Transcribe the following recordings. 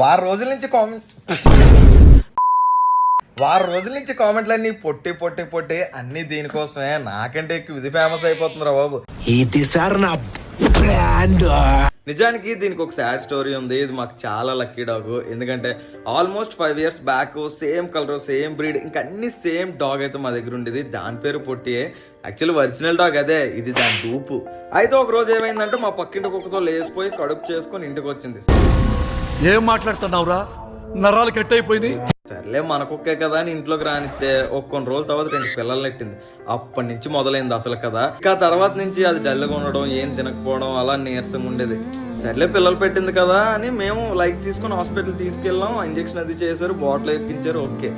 వారం రోజుల నుంచి కామెంట్ వారం రోజుల నుంచి కామెంట్లన్నీ పొట్టి పొట్టి పొట్టి. అన్ని దీనికోసమే. నాకంటే ఎక్కువ ఇది ఫేమస్ అయిపోతుందిరా బాబు. ఇది సార్ నా బ్రాండ్ నిజానికి దీనికి ఒక సాడ్ స్టోరీ ఉంది. ఇది మాకు చాలా లక్కీ డాగ్ ఎందుకంటే almost five years back same colour same breed ఇంకా అన్ని సేమ్ డాగ్ అయితే మా దగ్గర ఉండేది. దాని పేరు పొట్టియే. యాక్చువల్లీ ఒరిజినల్ డాగ్ అదే. ఇది దాని డూపు. అయితే ఒక రోజు ఏమైందంటే మా పక్కింటి కుక్కతో లేసిపోయి కడుపు చేసుకొని ఇంటికి వచ్చింది. ఏం మాట్లాడుతున్నావురా? నరాలు కట్ అయిపోయింది సర్లే మనకొక్కే కదా అని ఇంట్లోకి రానిస్తే ఒక కొన్ని రోజుల తర్వాత రెండు పిల్లలు నెట్టింది. అప్పటి నుంచి మొదలైంది అసలు కదా ఇంకా తర్వాత నుంచి అది డల్గా ఉండడం ఏం తినకపోవడం అలా నీరసంగా ఉండేది. సర్లే పిల్లలు పెట్టింది కదా అని మేము లైక్ తీసుకొని హాస్పిటల్ తీసుకెళ్ళాం. ఇంజక్షన్ అది చేశారు బాటిల్ ఎక్కించారు ఓకే.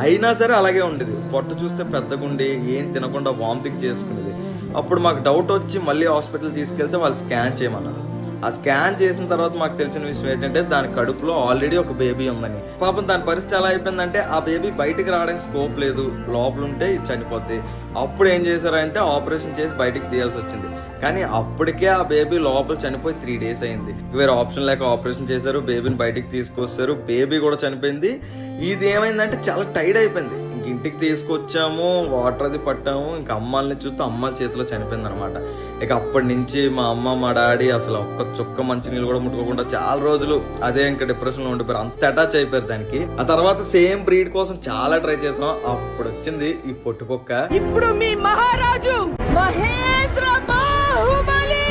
అయినా సరే అలాగే ఉండేది. పొట్ట చూస్తే పెద్దగా ఉండి ఏం తినకుండా వామిటింగ్ చేసుకునేది. అప్పుడు మాకు డౌట్ వచ్చి మళ్ళీ హాస్పిటల్ తీసుకెళ్తే వాళ్ళు స్కాన్ చేయమన్నారు. ఆ స్కాన్ చేసిన తర్వాత మాకు తెలిసిన విషయం ఏంటంటే దాని కడుపులో ఆల్రెడీ ఒక బేబీ ఉందని. పాపం దాని పరిస్థితి ఎలా అయిపోయిందంటే ఆ బేబీ బయటికి రావడానికి స్కోప్ లేదు. లోపల ఉంటే ఇది చనిపోద్ది. అప్పుడు ఏం చేశారంటే ఆపరేషన్ చేసి బయటికి తీయాల్సి వచ్చింది. కానీ అప్పటికే ఆ బేబీ లోపల చనిపోయి త్రీ డేస్ అయింది. వేరే ఆప్షన్ లేక ఆపరేషన్ చేశారు బేబీని బయటికి తీసుకొస్తారు బేబీ కూడా చనిపోయింది. ఇది ఏమైందంటే చాలా టైడ్ అయిపోయింది. ఇంక ఇంటికి తీసుకొచ్చాము వాటర్ అది పట్టాము ఇంకా అమ్మాలని చూస్తే అమ్మాల చేతిలో చనిపోయింది అనమాట ఇక అప్పటి నుంచి మా అమ్మ మా డాడీ అసలు ఒక్క చుక్క మంచి నీళ్ళు కూడా ముట్టుకోకుండా చాలా రోజులు అదే ఇంకా డిప్రెషన్లో ఉండిపోయారు. అంత అటాచ్ అయిపోయారు దానికి. ఆ తర్వాత సేమ్ బ్రీడ్ కోసం చాలా ట్రై చేసాం. అప్పుడు వచ్చింది ఈ పొట్టు కుక్క. ఇప్పుడు మీ మహారాజు మహేంద్ర బాహుబలి!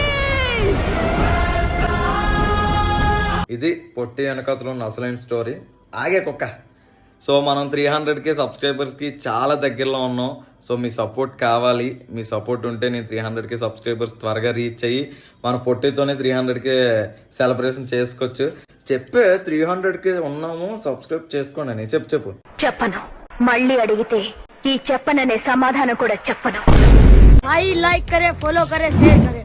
ఇది పొట్టి వెనకతలో ఉన్న అసలైన స్టోరీ ఆగే కుక్క. సో మనం త్రీ హండ్రెడ్కే సబ్స్క్రైబర్స్కి చాలా దగ్గరలో ఉన్నాం. సో మీ సపోర్ట్ కావాలి. మీ సపోర్ట్ ఉంటే నేను త్రీ హండ్రెడ్కే సబ్స్క్రైబర్స్ త్వరగా రీచ్ అయ్యి మన పొట్టితోనే త్రీ హండ్రెడ్కే సెలబ్రేషన్ చేసుకోవచ్చు. చెప్పే త్రీ హండ్రెడ్కే ఉన్నాము సబ్స్క్రైబ్ చేసుకోండి అని చెప్పు చెప్పు. చెప్పను. మళ్ళీ అడిగితే ఈ చెప్పననే సమాధానం కూడా చెప్పను. I like follow share Kare.